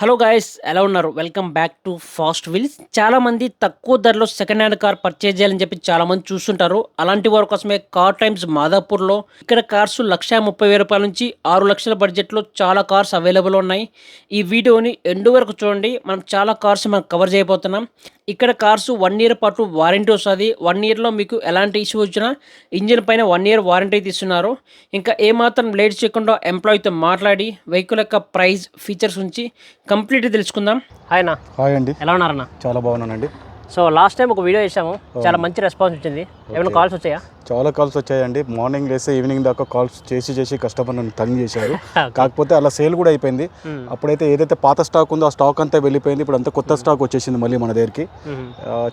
Hello guys ఎలా ఉన్నారు? Welcome back to Fast Wheels చాలా మంది తక్కువ ధరలో సెకండ్ హ్యాండ్ కార్ పర్చేజ్ చేయాలని చెప్పి చాలా మంది చూస్తుంటారు. అలాంటి వారి కోసమే కార్ టైమ్స్ మాదాపూర్లో ఇక్కడ కార్స్ లక్ష ముప్పై వేల రూపాయల నుంచి ఆరు లక్షల బడ్జెట్లో చాలా కార్స్ అవైలబుల్ ఉన్నాయి. ఈ వీడియోని ఎండు వరకు చూడండి. మనం చాలా కార్స్ మనం కవర్ చేయబోతున్నాం. ఇక్కడ కార్స్ వన్ ఇయర్ పాటు వారంటీ వస్తుంది. వన్ ఇయర్లో మీకు ఎలాంటి ఇష్యూ వచ్చినా ఇంజిన్ పైన వన్ ఇయర్ వారంటీ తీస్తున్నారు. ఇంకా ఏమాత్రం లేట్ చేయకుండా ఎంప్లాయీతో మాట్లాడి వెహికల్ యొక్క ప్రైస్ ఫీచర్స్ ఉంచి కంప్లీట్ తెలుసుకుందాం. హాయ్ అన్న. హాయ్ అండి. ఎలా ఉన్నారన్న? చాలా బాగున్నానండి. సో లాస్ట్ టైం ఒక వీడియో చేసాము చాలా మంచి రెస్పాన్స్ వచ్చింది. ఏమైనా కాల్స్ వచ్చాయా? చాలా కాల్స్ వచ్చాయండి. మార్నింగ్ లేస్తే ఈవినింగ్ దాకా కాల్స్ చేసి చేసి కస్టమర్ నన్ను తంగ్ చేశారు. కాకపోతే అలా సేల్ కూడా అయిపోయింది. అప్పుడైతే ఏదైతే పాత స్టాక్ ఉందో ఆ స్టాక్ అంతా వెళ్ళిపోయింది. ఇప్పుడు అంతా కొత్త స్టాక్ వచ్చేసింది మళ్ళీ మన దగ్గరికి.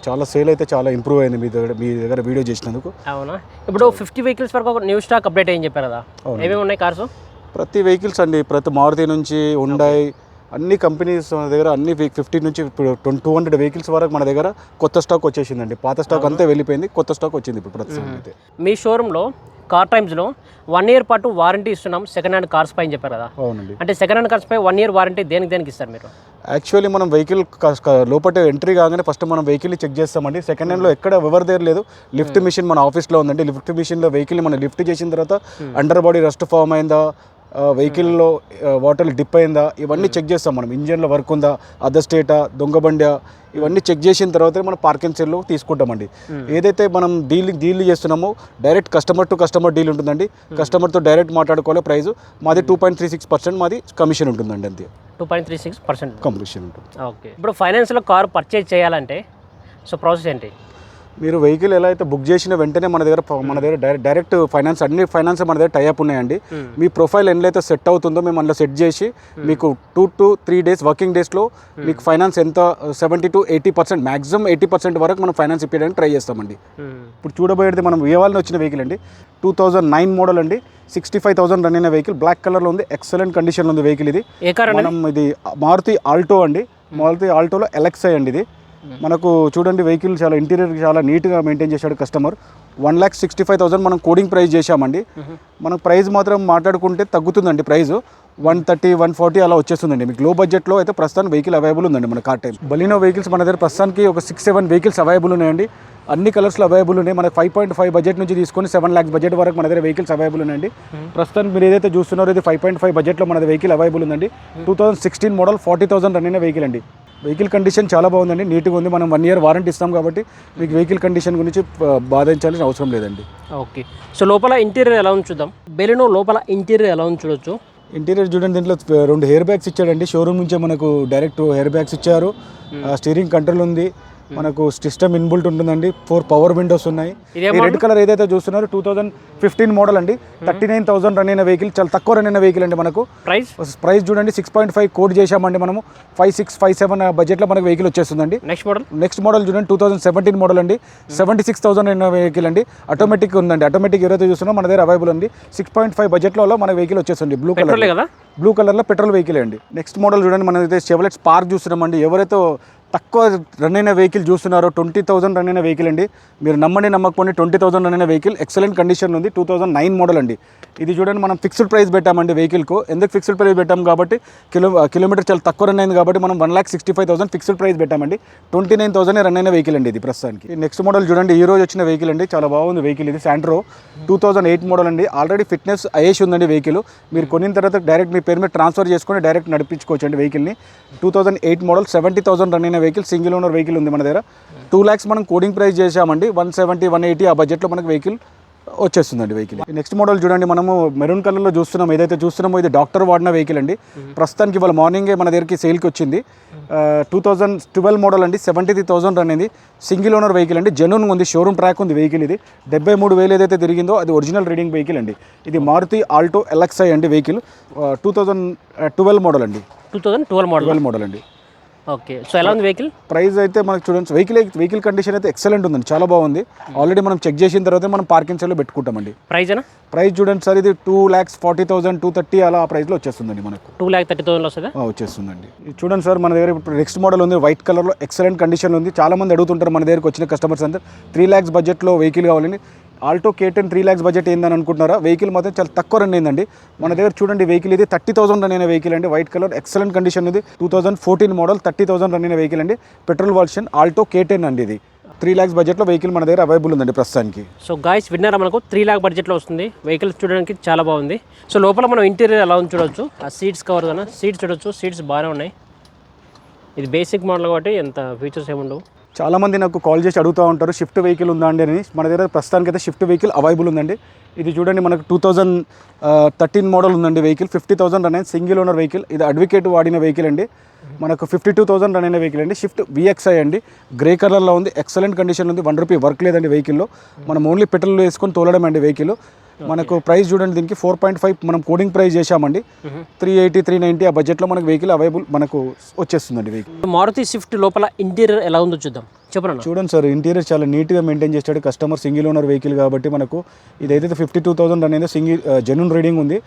చాలా సేల్ అయితే చాలా ఇంప్రూవ్ అయింది మీ దగ్గర మీ దగ్గర వీడియో చేసినందుకు. అవునా? ఇప్పుడు ఫిఫ్టీ వెహికల్స్ వరకు ఒక న్యూ స్టాక్ అప్డేట్ అయ్యని చెప్పారు కదా. ఏమేమి ఉన్నాయి కార్స్? ప్రతి వెహికల్స్ అండి ప్రతి మారుతి నుంచి ఉండాయి అన్ని కంపెనీస్ మన దగ్గర అన్ని ఫిఫ్టీ నుంచి ఇప్పుడు టూ హండ్రెడ్ వెహికల్స్ వరకు మన దగ్గర కొత్త స్టాక్ వచ్చేసిందండి. పాత స్టాక్ అంతా వెళ్ళిపోయింది. కొత్త స్టాక్ వచ్చింది ఇప్పుడు ప్రస్తుతం అయితే. మీ షోరూంలో కార్ టైమ్స్లో వన్ ఇయర్ పాటు వారంటీ ఇస్తున్నాం సెకండ్ హ్యాండ్ కార్స్ పై అని చెప్పారు కదా. అవునండి. అంటే సెకండ్ హ్యాండ్ కార్స్ పై వన్ ఇయర్ వారంటీ దేనికి దేనికి ఇస్తారు మీరు? యాక్చువల్లీ మనం వెహికల్ లోపల ఎంట్రీ కాగానే ఫస్ట్ మనం వెహికల్ని చెక్ చేస్తామండి. సెకండ్ హ్యాండ్లో ఎక్కడ ఎవరి దగ్గర లేదు. లిఫ్ట్ మిషన్ మన ఆఫీస్లో ఉందండి. లిఫ్ట్ మిషన్లో వెహికల్ని మనం లిఫ్ట్ చేసిన తర్వాత అండర్ బాడీ రస్ట్ ఫామ్ అయిందా? వెహికల్లో వాటర్ డిప్ అయిందా? ఇవన్నీ చెక్ చేస్తాం మనం. ఇంజన్లో వర్క్ ఉందా? అదర్ స్టేటా? దొంగ బండా ఇవన్నీ చెక్ చేసిన తర్వాత మనం పార్కింగ్ సెల్లో తీసుకుంటామండి. ఏదైతే మనం డీల్ డీల్ చేస్తున్నామో direct customer to customer deal ఉంటుందండి. కస్టమర్తో డైరెక్ట్ మాట్లాడుకోవాలి ప్రైస్ మాది two point three six percent మాది కమిషన్ ఉంటుందండి అంతే. Two point three six percent commission ఉంటుంది. ఓకే. ఇప్పుడు ఫైనాన్స్లో కార్ పర్చేజ్ చేయాలంటే సో ప్రాసెస్ ఏంటి? మీరు వెహికల్ ఎలా అయితే బుక్ చేసిన వెంటనే మన దగ్గర మన దగ్గర డైరెక్ట్ ఫైనాన్స్ అన్ని ఫైనాన్స్ మన దగ్గర టైఅప్ ఉన్నాయండి. మీ ప్రొఫైల్ ఎన్నైతే సెట్ అవుతుందో మేము అందులో సెట్ చేసి మీకు two to three days working డేస్లో మీకు ఫైనాన్స్ ఎంత seventy to eighty percent maximum eighty percent వరకు మనం ఫైనాన్స్ ఇప్పించడానికి ట్రై చేస్తామండి. ఇప్పుడు చూడబోయేది మనం విజయవాడలో వచ్చిన వెహికల్ అండి? టూ థౌజండ్ నైన్ మోడల్ అండి. సిక్స్టీ ఫైవ్ థౌసండ్ రన్ అయిన వెహికల్ బ్లాక్ కలర్లో ఉంది. ఎక్సలెంట్ కండిషన్లో ఉంది వెహికల్ ఇది. మనం ఇది మారుతి ఆల్టో అండి. మారుతి ఆల్టోలో ఎలక్సై అండి ఇది. మనకు చూడండి వెహికల్ చాలా ఇంటీరియర్ చాలా నీట్గా మెయింటైన్ చేశాడు customer. One lakh sixty five thousand మనం కోడింగ్ ప్రైస్ చేశామండి. మనం ప్రైస్ మాత్రం మాట్లాడుకుంటే తగ్గుతుందండి price. One thirty one forty అలా వచ్చేస్తుందండి. మీకు లో బడ్జెట్లో అయితే ప్రస్తుతానికి వెహికల్ అవైలబుల్ ఉందండి మన కార్ టైం బలినో వెహికల్స్ మన దగ్గర ప్రస్తుతానికి ఒక సిక్స్ సెవెన్ వెహికల్స్ అవైలబుల్ ఉన్నాయండి. అన్ని కలర్స్లో అవైలబుల్ ఉన్నాయి. మనకి ఫైవ్ పాయింట్ ఫైవ్ బడ్జెట్ నుంచి తీసుకొని సెవెన్ ల్యాక్స్ బడ్జెట్ వరకు మన దగ్గర వెహికల్స్ అవైలబుల్ ఉన్నాయండి. ప్రస్తుతానికి మీరు ఏదైతే చూస్తున్నారో ఇది ఫైవ్ పాయింట్ ఫైవ్ బడ్జెట్లో మన వెహికల్ అవైలబుల్ ఉందండి. Two thousand sixteen model forty thousand run అయిన వెహికల్ అండి. వెహికల్ కండిషన్ చాలా బాగుందండి. నీట్గా ఉంది. మనం వన్ ఇయర్ వారంటీ ఇస్తాం కాబట్టి మీకు వెహికల్ కండిషన్ గురించి బాధించాల్సిన అవసరం లేదండి. ఓకే. సో లోపల ఇంటీరియర్ ఎలా ఉంది చూద్దాం. బెలినో లోపల ఇంటీరియర్ ఎలా ఉంది చూడొచ్చు. ఇంటీరియర్ చూడండి దీంట్లో రెండు హెయిర్ బ్యాగ్స్ ఇచ్చాడండి. షోరూమ్ నుంచే మనకు డైరెక్ట్ హెయిర్ బ్యాగ్స్ ఇచ్చారు. స్టీరింగ్ కంట్రోల్ ఉంది. మనకు సిస్టమ్ ఇన్బుల్ట్ ఉంటుందండి. ఫోర్ పవర్ విండోస్ ఉన్నాయి. ఈ రెడ్ కలర్ ఏదైతే చూస్తున్నారో టూ థౌసండ్ ఫిఫ్టీన్ మోడల్ అండి. థర్టీ నైన్ థౌసండ్ రన్ అయిన వెహికల్ చాలా తక్కువ రన్ అయిన వెహికల్ అండి మనకు. ప్రైస్ ప్రైస్ చూడండి సిక్స్ పాయింట్ ఫైవ్ కోడ్ చేశామండి మనము. ఫైవ్ సిక్స్ ఫైవ్ సెవెన్ బడ్జెట్లో మనకు వెహికల్ వచ్చేస్తుందండి. నెక్స్ట్ మోడల్ నెక్స్ట్ మోడల్ చూడండి టూ థౌసండ్ సెవెంటీన్ మోడల్ అండి. సెవెంటీ సిక్స్ థౌసండ్ అయిన వెహికల్ అండి. ఆటోమేటిక్ ఉందండి. ఆటోమేటిక్ ఎవరైతే చూస్తున్నా మన దగ్గర అవైలబుల్ ఉంది. సిక్స్ పాయింట్ ఫైవ్ బడ్జెట్లో మన వెహికల్ వచ్చేస్తుంది బ్లూ కలర్ కదా? బ్లూ కలర్లో పెట్రోల్ వెహికల్ అండి. నెక్స్ట్ మోడల్ చూడండి మనం అయితే చెవలెట్ స్పార్క్ చూస్తున్నామండి. ఎవరైతే తక్కువ రన్ అయిన వెహికల్ చూస్తున్నారో. ట్వంటీ థౌసండ్ రన్ అయిన వెహికల్ అండి. మీరు నమ్మండి నమ్మకపోండి ట్వంటీ థౌసండ్ రన్ అయిన వెహికల్ ఎక్సలెంట్ కండిషన్ ఉంది. టూ థౌసండ్ నైన్ మోడల్ అండి. ఇది చూడండి మనం ఫిక్స్డ్ ప్రైస్ పెట్టామండి వెహికల్కు ఎందుకు ఫిక్స్డ్ ప్రైస్ పెట్టాం కాబట్టి కిలో కిలోమీటర్ చాలా తక్కువ రన్ అయింది కాబట్టి మనం one lakh sixty five thousand fixed price పెట్టామండి ట్వంటీ నైన్ థౌసండ్ రన్ అయిన వెహికల్ అండి ఇది ప్రస్తుతానికి. నెక్స్ట్ మోడల్ చూడండి ఈ రోజు వచ్చిన వెహికల్ అండి. చాలా బాగుంది వెహికల్ ఇది. Santro two thousand eight model అండి. ఆల్రెడీ ఫిట్నెస్ ఐఏష్ ఉందండి వెహికల్ మీరు కొనిన తర్వాత డైరెక్ట్ మీ పేరు మీద ట్రాన్స్ఫర్ చేసుకొని డైరెక్ట్ నడిపించుకోవచ్చు అండి వెహికల్ని two thousand eight model seventy thousand run అయిన వెహికల్ సింగిల్ ఓనర్ వెహికల్ ఉంది మన దగ్గర. టూ ల్యాక్స్ మనం కోడింగ్ ప్రైస్ చేసామండి వన్ సెవెంటీ వన్ ఎయిటీ ఆ బడ్జెట్లో మనకు వెహికల్ వచ్చేస్తుందండి వెహికల్. నెక్స్ట్ మోడల్ చూడండి మనము మెరూన్ కలర్లో చూస్తున్నాం. ఏదైతే చూస్తున్నామో ఇది డాక్టర్ వాడిన వెహికల్ అండి. ప్రస్తుతానికి ఇవాళ మార్నింగే మన దగ్గరికి సేల్కి వచ్చింది. టూ థౌజండ్ ట్వెల్వ్ మోడల్ అండి. సెవెంటీ త్రీ థౌసండ్ అనేది సింగిల్ ఓనర్ వెహికల్ అండి. జెన్యున్ ఉంది. షోరూమ్ ట్రాక్ ఉంది వెహికల్ ఇది. డెబ్బై మూడు వేలు ఏదైతే తిరిగిందో అది ఒరిజినల్ రీడింగ్ వెహికల్ అండి. ఇది మారుతి ఆల్టో ఎలక్సై అండి vehicle two thousand twelve model అండి. Two thousand twelve model twelve model అండి. ఓకే. సో ఎలా ఉంది వెహికల్? ప్రైస్ అయితే మనకు చూడండి వెహికల్ వెహికల్ కండిషన్ అయితే ఎక్సలెంట్ ఉందండి. చాలా బాగుంది. ఆల్రెడీ మనం చెక్ చేసిన తర్వాత మనం పార్కింగ్ సెల్లో పెట్టుకుంటామండి. ప్రైస్ అయినా ప్రైస్ చూడండి సార్ ఇది two lakhs forty thousand two thirty అలా ఆ ప్రైస్లో వచ్చేస్తుందండి మనకు. టూ ల్యాక్ థర్టీ థౌసండ్ వస్తుందా? వచ్చేస్తుందండి. ఇది చూడండి సార్ మన దగ్గర ఇప్పుడు నెక్స్ట్ మోడల్ ఉంది వైట్ కలర్లో ఎక్సలెంట్ కండిషన్ ఉంది. చాలా మంది అడుగుతుంటారు మన దగ్గరకు వచ్చిన కస్టమర్స్ అందరూ త్రీ ల్యాక్స్ బడ్జెట్లో వెహికల్ కావాలని. Alto K ten three lakhs budget ఏందని అనుకుంటున్నారా? వెహికల్ మాత్రం చాలా తక్కువ రన్ అయిందండి. మన దగ్గర చూడండి వెహికల్ ఇది థర్టీ థౌసండ్ రన్ అయిన వెహికల్ అండి. వైట్ కలర్ ఎక్సలెంట్ కండిషన్ ఇది. Two thousand fourteen model thirty thousand run అయిన వెహికల్ అండి. Petrol version Alto K ten అండి ఇది. త్రీ ల్యాక్స్ బడ్జెట్లో వెహికల్ మన దగ్గర అవైలబుల్ ఉందండి ప్రస్తుతానికి. సో గాయస్ విన్నారా మనకు త్రీ ల్యాక్ బడ్జెట్లో వస్తుంది. వెహికల్ చూడడానికి చాలా బాగుంది. సో లోపల మనం ఇంటీరియర్ ఎలా ఉంది చూడొచ్చు. ఆ సీట్స్ కవర్ కదా సీట్స్ చూడొచ్చు. సీట్స్ బాగానే ఉన్నాయి. ఇది బేసిక్ మోడల్ కాబట్టి ఎంత ఫీచర్స్ ఏముండవు. చాలా మంది నాకు కాల్ చేసి అడుగుతూ ఉంటారు షిఫ్ట్ వెహికల్ ఉందా అండి? అని. మన దగ్గర ప్రస్తుతానికి అయితే షిఫ్ట్ వెహికల్ అవైలబుల్ ఉందండి. ఇది చూడండి మనకు టూ థౌజండ్ థర్టీన్ మోడల్ ఉందండి vehicle fifty thousand run single owner vehicle ఇది అడ్వకేట్ వాడిన వెహికల్ అండి. మనకు ఫిఫ్టీ టూ థౌసండ్ రన్ అయిన వెహికల్ అండి. షిఫ్ట్ విఎక్స్ఐ అండి. గ్రే కలర్లో ఉంది ఎక్సలెంట్ కండిషన్ ఉంది. వన్ రూపీ వర్క్ లేదండి వెహికల్లో మనం ఓన్లీ పెట్రోల్ వేసుకొని తోలడం అండి వెహికల్ మనకు ప్రైస్ చూడండి దీనికి ఫోర్ పాయింట్ ఫైవ్ మనం కోడింగ్ ప్రైస్ చేశామండి. త్రీ ఎయిటీ త్రీ నైంటీ ఆ బడ్జెట్లో మనకు వెహికల్ అవైలబుల్ మనకు వచ్చేస్తుందండి వెహికల్ మారుతి స్విఫ్ట్ లోపల ఇంటీరియర్ ఎలా ఉందో చూద్దాం. చెప్పరన్నా చూడండి సార్ ఇంటీరియర్ చాలా నీట్గా మెయింటైన్ చేస్తాడు. కస్టమర్ సింగిల్ ఓనర్ వెహికల్ కాబట్టి మనకు ఇదైతే ఫిఫ్టీ టూ థౌసండ్ అనేది సింగిల్ జెన్యున్ రీడింగ్ ఉంది.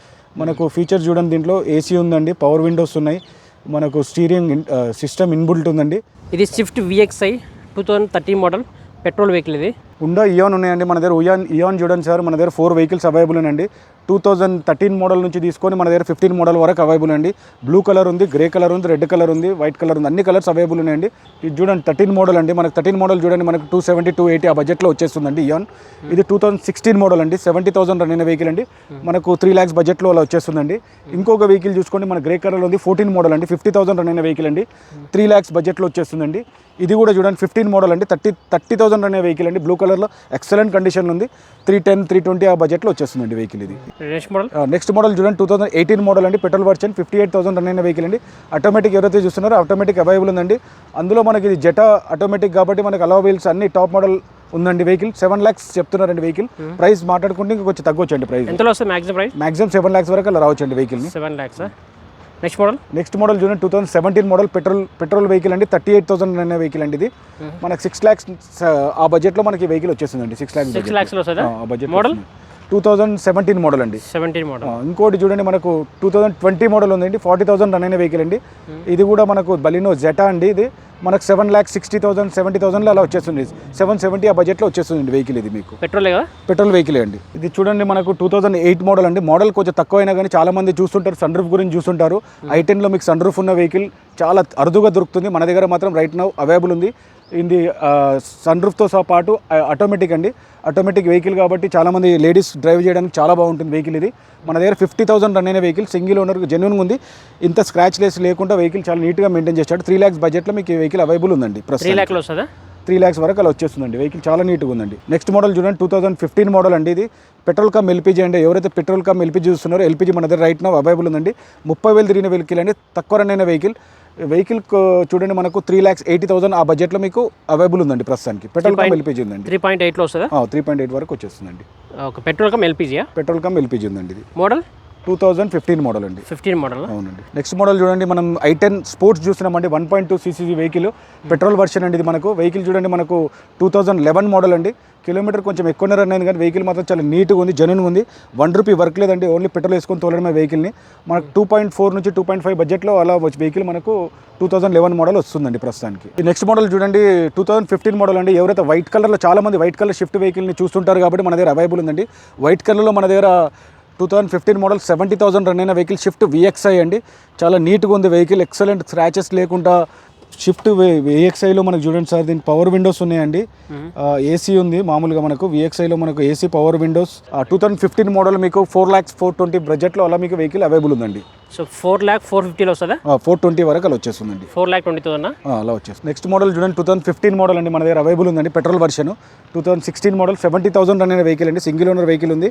మనకు ఫీచర్స్ చూడండి దీంట్లో ఏసీ ఉందండి పవర్ విండోస్ ఉన్నాయి. మనకు స్టీరింగ్ సిస్టమ్ ఇన్బుల్ట్ ఉందండి. ఇది Swift VXI two thousand thirteen model petrol vehicle ఇది. ఉండా ఇయాన్ ఉన్నాయండి. మన దగ్గర ఉయాన్ ఇయాన్ చూడండి సార్. మన దగ్గర ఫోర్ వెహికల్స్ అవైలబుల్ అండి. టూ థౌజండ్ థర్టీన్ మోడల్ నుంచి తీసుకొని మన దగ్గర ఫిఫ్టీన్ మోడల్ వరకు అవైలబుల్ అండి. బ్లూ కలర్ ఉంది గ్రే కలర్ ఉంది రెడ్ కలర్ ఉంది వైట్ కలర్ ఉంది. అన్ని కలర్స్ అవైలబుల్ ఉన్నాయండి. ఇది చూడండి థర్టీన్ మోడల్ అండి. మనకు థర్టీన్ మోడల్ చూడండి మనకు టూ సెవెంటీ టూ ఎయిటీ ఆ బడ్జెట్లో వచ్చేస్తుందండి ఇయాన్ ఇది టూ థౌసండ్ సిక్స్టీన్ మోడల్ అండి. సెవెంటీ థౌసండ్ రన్ అయిన వెహికల్ అండి. మనకు త్రీ ల్యాక్స్ బడ్జెట్లో అలా వచ్చేస్తుందండి. ఇంకొక వెహికల్ చూసుకోండి. మన గ్రే కలర్ ఉంది ఫోర్టీన్ మోడల్ అండి. ఫిఫ్టీ థౌసండ్ రన్ అయిన వెహికల్ అండి. త్రీ ల్యాక్స్ బడ్జెట్లో వచ్చేస్తుందండి. ఇది కూడా చూడండి ఫిఫ్టీన్ మోడల్ అండి. థర్టీ థర్టీ థౌసండ్ అనే వెహికల్ అండి. బ్లూ కలర్లో ఎక్సలెంట్ కండిషన్ ఉంది. త్రీ టెన్ త్రీ ట్వంటీ ఆ బడ్జెట్లో వచ్చేస్తుందండి వెహికల్ ఇది. Next model? నెక్స్ట్ మోడల్ చూడండి టూ థౌసండ్ ఎయిటీన్ మోడల్ అండి. Petrol version fifty eight thousand run అయిన వెహికల్ అండి. ఆటోమేటిక్ ఎవరైతే చూస్తున్నారో ఆటోమేటిక్ అవైలబుల్ ఉందండి. అందులో మనకి ఇది జెటా ఆటోమేటిక్ కాబట్టి మనకి అలవ వీల్స్ అన్ని టాప్ మోడల్ ఉందండి వెహికల్. సెవెన్ ల్యాక్స్ చెప్తున్నారండి వెహికల్. ప్రైస్ మాట్లాడుకుంటే ఇంకా కొంచెం తగ్గొచ్చండి ప్రైస్ ఎంతలో వస్తుంది maximum price maximum seven lakhs వరకు అలా రావచ్చండి వెహికల్ని. Seven lakhs next model next model చూడండి two thousand seventeen model petrol petrol vehicle అండి. థర్టీ ఎయిట్ థౌసండ్ అనే వెహికల్ అండి ఇది. మనకి సిక్స్ ల్యాక్స్ ఆ బడ్జెట్లో మనకి వెహికల్ వచ్చేసిందండి six lakhs six ల్యాక్స్లో budget model two thousand seventeen model అండి. సెవెంటీన్ మోడల్ ఇంకోటి చూడండి మనకు టూ థౌసండ్ ట్వంటీ మోడల్ ఉందండి. ఫార్టీ థౌసండ్ రన్ అయిన వెహికల్ అండి. ఇది కూడా మనకు బలినో జెటా అండి ఇది. మనకు seven lakhs sixty thousand seventy థౌసండ్లో అలా వచ్చేస్తుంది. సెవెన్ సెవెంటీ ఆ బడ్జెట్లో వచ్చేస్తుంది వెహికల్ ఇది మీకు. పెట్రోలే కదా? పెట్రోల్ వెహికల్ అండి. ఇది చూడండి మనకు టూ థౌసండ్ ఎయిట్ మోడల్ అండి. మోడల్ కొంచెం తక్కువ అయినా కానీ చాలా మంది చూస్తుంటారు సన్ రూఫ్ గురించి చూస్తుంటారు. ఐ టెన్లో మీకు సన్ రూఫ్ ఉన్న వెహికల్ చాలా అరుదుగా దొరుకుతుంది. మన దగ్గర మాత్రం రైట్ నౌ అవైలబుల్ ఉంది. ఇది సన్ రూఫ్తో సహా పాటు ఆటోమేటిక్ అండి. ఆటోమేటిక్ వెహికల్ కాబట్టి చాలా మంది లేడీస్ డ్రైవ్ చేయడానికి చాలా బాగుంటుంది వెహికల్ ఇది. మన దగ్గర ఫిఫ్టీ థౌసండ్ రన్ అయిన వెహికల్ సింగిల్ ఓనర్ జెన్యున్ ఉంది. ఇంత స్క్రాచ్ లెస్ లేకుండా వెహికల్ చాలా నీట్గా మెయింటైన్ చేస్తాడు. త్రీ ల్యాక్స్ బడ్జెట్లో మీకు ఈ వెహికల్ అవైలబుల్ ఉందండి ప్రస్తుతం త్రీ ల్యాక్స్ వరకు అలా వచ్చేస్తుందండి. వెహికల్ చాలా నీట్గా ఉందండి. నెక్స్ట్ మోడల్ చూడండి టూ థౌసండ్ ఫిఫ్టీన్ మోడల్ అండి ఇది. పెట్రోల్ కమ్ ఎల్పీజీ అండి. ఎవరైతే పెట్రోల్ కమ్ ఎల్పీజీ చూస్తున్నారో ఎల్పీజీ మన దగ్గర రైట్ నో అవైలబుల్ ఉందండి. ముప్పై వేలు తిరిగిన వెహికల్ అండి. తక్కువ రన్ అయిన వెహికల్ వెహికల్ చూడండి మనకు త్రీ ల్యాక్స్ ఎయిటీ థౌసండ్ ఆ బడ్జెట్లో మీకు అవైలబుల్ ఉందండి ప్రస్తుతానికి. పెట్రోల్ కమ్ ఎల్పీజీ ఉందండి. త్రీ పాయింట్ ఎయిట్లో వస్తుందా? త్రీ పాయింట్ ఎయిట్ వరకు వచ్చేస్తుందండి. ఓకే పెట్రోల్ కమ్ ఎల్పిజియా పెట్రోల్ కమ్ ఎల్పీజీ ఉందండి ఇది. Model two thousand fifteen model అండి. ఫిఫ్టీన్ మోడల్ అవునండి. నెక్స్ట్ మోడల్ చూడండి మనం ఐ టెన్ స్పోర్ట్స్ చూస్తున్నామండి one point two CC vehicle petrol version అండి ఇది మనకు. వెహికల్ చూడండి మనకు టూ థౌజండ్ లెవెన్ మోడల్ అండి. కిలోమీటర్ కొంచెం ఎక్కువనే రన్ అయింది కానీ వెహికల్ మాత్రం చాలా నీట్గా ఉంది జెన్యున్ ఉంది. వన్ రూపీ వర్క్ లేదండి ఓన్లీ పెట్రోల్ వేసుకొని తోలడమే వెహికల్ని మనకు టూ పాయింట్ ఫోర్ నుంచి టూ పాయింట్ ఫైవ్ బడ్జెట్లో అలా వచ్చి వెహికల్ మనకు టూ థౌసండ్ లెవెన్ మోడల్ వస్తుందండి ప్రస్తుతానికి. నెక్స్ట్ మోడల్ చూడండి టూ థౌసండ్ ఫిఫ్టీన్ మోడల్ అండి. ఎవరైతే వైట్ కలర్లో చాలా మంది వైట్ కలర్ షిఫ్ట్ వెహికల్ని చూస్తుంటారు కాబట్టి మన దగ్గర అవైలబుల్ ఉందండి. వైట్ కలర్లో మన దగ్గర two thousand fifteen model seventy thousand run అయిన వెహికల్ షిఫ్ట్ విఎక్స్ఐ అండి. చాలా నీట్గా ఉంది వెహికల్ ఎక్సలెంట్ స్క్రాచెస్ లేకుండా షిఫ్ట్ విఎక్స్ఐలో మనకు చూడండి సార్ దీనికి పవర్ విండోస్ ఉన్నాయండి. ఏసీ ఉంది మామూలుగా మనకు విఎక్స్ఐలో మనకు AC power windows two thousand fifteen model మీకు ఫోర్ ల్యాక్స్ ఫోర్ ట్వంటీ బడ్జెట్లో అలా మీకు వెహికల్ అవైలబుల్ ఉందండి. సో ఫోర్ ల్యాక్ ఫోర్ ఫిఫ్టీలో వస్తుందా? ఫోర్ ట్వంటీ వరకు అలా వచ్చేస్తుందండి. ఫోర్ ల్యాక్ ట్వంటీ థౌసండ్ అలా వచ్చేస్తుంది. నెక్స్ట్ మోడల్ చూడండి టూ థౌసండ్ ఫిఫ్టీన్ మోడల్ అండి మన దగ్గర అవైలబుల్ ఉందండి petrol version two thousand sixteen model seventy thousand అనే వెహికల్ అండి సింగిల్ ఓనర్ వెహికల్ ఉంది.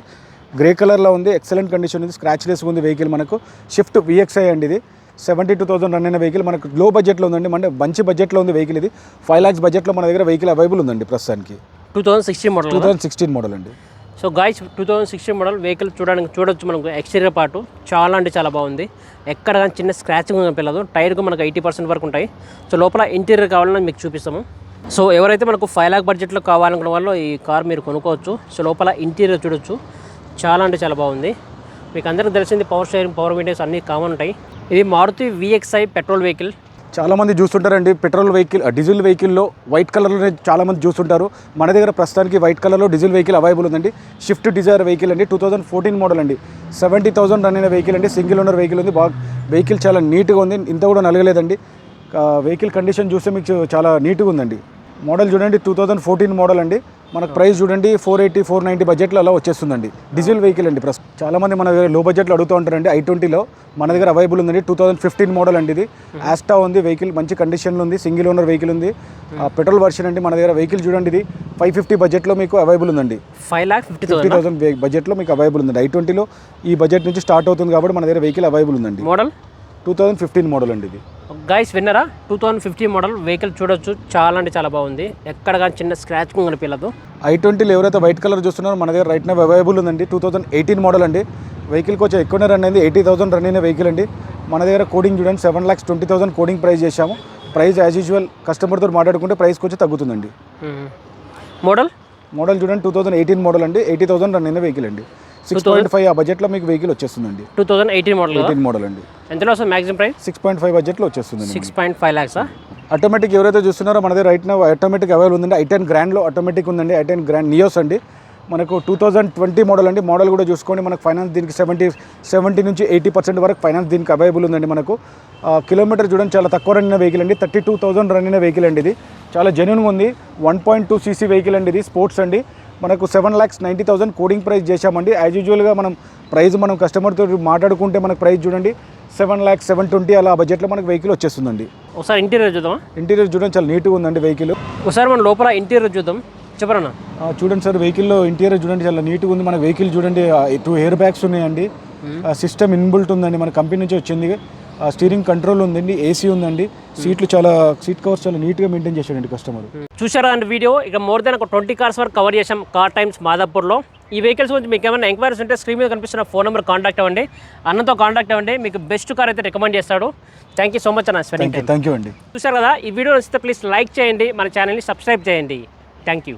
గ్రే కలర్లో ఉంది ఎక్సలెంట్ కండిషన్ ఉంది స్క్రాచ్ లెస్ ఉంది వెహికల్ మనకు. షిఫ్ట్ విఎక్స్ఐ అండి ఇది. సెవెంటీ టూ థౌసండ్ రన్ అయిన వెహికల్ మనకు లో బడ్జెట్లో ఉందండి అంటే మంచి బడ్జెట్లో ఉంది వెహికల్ ఇది. ఫైవ్ ల్యాక్స్ బడ్జెట్లో మన దగ్గర వెహికల్ అవైలబుల్ ఉందండి ప్రస్తుతానికి. Two thousand sixteen model two thousand sixteen model అండి. So guys two thousand sixteen model vehicle చూడడానికి చూడొచ్చు మనకు ఎక్స్టీరియర్ పార్ట్ చాలా అంటే చాలా బాగుంది. ఎక్కడ కానీ చిన్న స్క్రాచింగ్ కనిపించదు టైర్కు మనకు ఎయిటీ పర్సెంట్ వరకు ఉంటాయి. సో లోపల ఇంటీరియర్ కావాలని మీకు చూపిస్తాము. సో ఎవరైతే మనకు ఫైవ్ లాక్ బడ్జెట్లో కావాలనుకున్న వాళ్ళు ఈ కార్ మీరు కొనుక్కోవచ్చు. సో లోపల ఇంటీరియర్ చూడొచ్చు. చాలా అంటే చాలా బాగుంది. మీకు అందరికీ తెలిసింది పవర్ స్టేరింగ్ పవర్ విండోస్ అన్నీ కామన్ ఉంటాయి. ఇది మారుతి విఎక్స్ఐ పెట్రోల్ వెహికల్ చాలామంది చూస్తుంటారండి పెట్రోల్ వెహికల్ డీజిల్ వెహికల్లో వైట్ కలర్లో చాలామంది చూస్తుంటారు. మన దగ్గర ప్రస్తుతానికి వైట్ కలర్లో డీజిల్ వెహికల్ అవైలబుల్ ఉందండి. షిఫ్ట్ డిజైర్ వెహికల్ అండి టూ థౌసండ్ ఫోర్టీన్ మోడల్ అండి. సెవెంటీ థౌసండ్ రన్ అయిన వెహికల్ అండి సింగిల్ ఓనర్ వెహికల్ ఉంది. బాగా వెహికల్ చాలా నీట్గా ఉంది. ఇంత కూడా నలగలేదండి. వెహికల్ కండిషన్ చూస్తే మీకు చాలా నీట్గా ఉందండి. మోడల్ చూడండి టూ థౌసండ్ ఫోర్టీన్ మోడల్ అండి. మనకు ప్రైస్ చూడండి ఫోర్ ఎయిటీ ఫోర్ నైంటీ బడ్జెట్లో అలా వచ్చేస్తుందండి. డీజిల్ వెహికల్ అండి ప్రస్తుతం చాలామంది మన దగ్గర లో బడ్జెట్లో అడుగుతూ ఉంటారండి ఐ ట్వంటీలో మన దగ్గర అవైలబుల్ ఉందండి టూ థౌసండ్ ఫిఫ్టీన్ మోడల్ అండి ఇది. ఆస్టా ఉంది వెహికల్ మంచి కండిషన్లో ఉంది సింగిల్ ఓనర్ వెహికల్ ఉంది. పెట్రోల్ వర్షన్ అండి మన దగ్గర వెహికల్ చూడండి ఇది. ఫైవ్ ఫిఫ్టీ బడ్జెట్లో మీకు అవైలబుల్ ఉందండి. Five lakh fifty fifty thousand బడ్జెట్లో మీకు అవైలబుల్ ఉంది ఐ ట్వంటీలో ఈ బడ్జెట్ నుంచి స్టార్ట్ అవుతుంది కాబట్టి మన దగ్గర వెహికల్ అవైలబుల్ ఉందండి. Model two thousand fifteen model అండి ఇది. Guys విన్నరా? Two thousand fifty model vehicle చూడొచ్చు. చాలా అంటే చాలా బాగుంది. ఎక్కడ కానీ చిన్న స్క్రాచ్ కనిపించదు ఐ ట్వంటీలో ఎవరైతే వైట్ కలర్ చూస్తున్నారో మన దగ్గర రైట్ నా అవైలబుల్ ఉందండి. టూ థౌసండ్ ఎయిటీన్ మోడల్ అండి. వెహికల్ కొంచెం ఎక్కువనే రన్ అయింది ఎయిటీ థౌసండ్ రన్ అయిన వెహికల్ అండి. మన దగ్గర కోడింగ్ చూడండి seven lakhs twenty thousand quoting price చేశాము. ప్రైస్ యాజ్ యూజువల్ కస్టమర్తో మాట్లాడుకుంటే ప్రైస్ కొంచెం తగ్గుతుందండి. మోడల్ మోడల్ చూడండి టూ థౌసండ్ ఎయిటీన్ మోడల్ అండి. ఎయిటీ థౌసండ్ రన్ అయిన వెహికల్ అండి. సిక్స్ పాయింట్ ఫైవ్ ఆ బడ్జెట్లో మీకు వెహికల్ వచ్చేస్తుందండి. Two thousand eighteen model eighteen model అండి. ఎంతలో వస్తుంది ప్రైస్ సిక్స్ పాయింట్ ఫైవ్ బడ్జెట్లో వచ్చేస్తుందండి సిక్స్ పాయింట్ ఫైవ్ ల్యాక్సా ఆటోమేటిక్ ఎవరైతే చూస్తున్నారో మన దగ్గర రైట్ నా ఆటోమేటిక్ అవైలబుల్ ఉందండి. ఐ టెన్ గ్రాండ్లో ఆటోమేటిక్ ఉందండి. ఐ టెన్ గ్రాండ్ నియోస్ అండి. మనకు టూ థౌజండ్ ట్వంటీ మోడల్ అండి. మోడల్ కూడా చూసుకోండి. మనకు ఫైనాన్స్ దీనికి సెవెంటీ సెవెంటీ నుంచి ఎయిటీ పర్సెంట్ వరకు ఫైనాన్స్ దీనికి అవైలబుల్ ఉందండి మనకు. కిలోమీటర్ చూడండి చాలా తక్కువ రన్ అయిన వెహికల్ అండి. థర్టీ టూ థౌసండ్ రన్ అయిన వెహికల్ అండి ఇది. చాలా జెన్యున్గా ఉంది. One point two CC vehicle అండి ఇది స్పోర్ట్స్ అండి. మనకు seven lakhs ninety thousand quoting price చేశామండి. యాజ్ యూజువల్గా మనం ప్రైస్ మనం కస్టమర్తో మాట్లాడుకుంటే మనకు ప్రైస్ చూడండి. సెవెన్ ల్యాక్స్ సెవెన్ ట్వంటీ అలా బడ్జెట్లో మనకు వెహికల్ వచ్చేస్తుందండి. ఒకసారి ఇంటీరియర్ చూద్దాం ఇంటీరియర్ చూడండి చాలా నీట్గా ఉందండి వెహికల్ ఒకసారి మనం లోపల ఇంటీరియర్ చూద్దాం. చెప్పరన్నా? ఆ, చూడండి సార్ వెహికల్లో ఇంటీరియర్ చూడండి చాలా నీట్గా ఉంది. మన వెహికల్ చూడండి టూ ఎయిర్ బ్యాగ్స్ ఉన్నాయండి. సిస్టమ్ ఇన్బుల్ట్ ఉందండి. మన కంపెనీ నుంచి వచ్చింది. స్టీరింగ్ కంట్రోల్ ఉందండి ఏసీ ఉందండి. సీట్లు చాలా సీట్ కవర్స్ చాలా నీట్గా మెయింటైన్ చేశాడండి కస్టమర్ చూసారా అండి వీడియో? ఇక మోర్ దెన్ ఒక ట్వంటీ కార్స్ వరకు కవర్ చేసాం కార్ టైమ్స్ మాదాపూర్లో. ఈ వెహికల్స్ గురించి మీకు ఏమైనా ఎంక్వైరీస్ ఉంటే స్క్రీన్ మీద కనిపిస్తున్న ఫోన్ నెంబర్ కాంటాక్ట్ అవ్వండి. అన్నతో కాంటాక్ట్ అవ్వండి మీకు బెస్ట్ కార్ అయితే రికమెండ్ చేస్తాడు. థ్యాంక్ యూ సో మచ్ అన్న థ్యాంక్ యూ అండి. చూసారు కదా ఈ వీడియో నచ్చితే ప్లీజ్ లైక్ చేయండి మన ఛానల్ని సబ్స్క్రైబ్ చేయండి. Thank you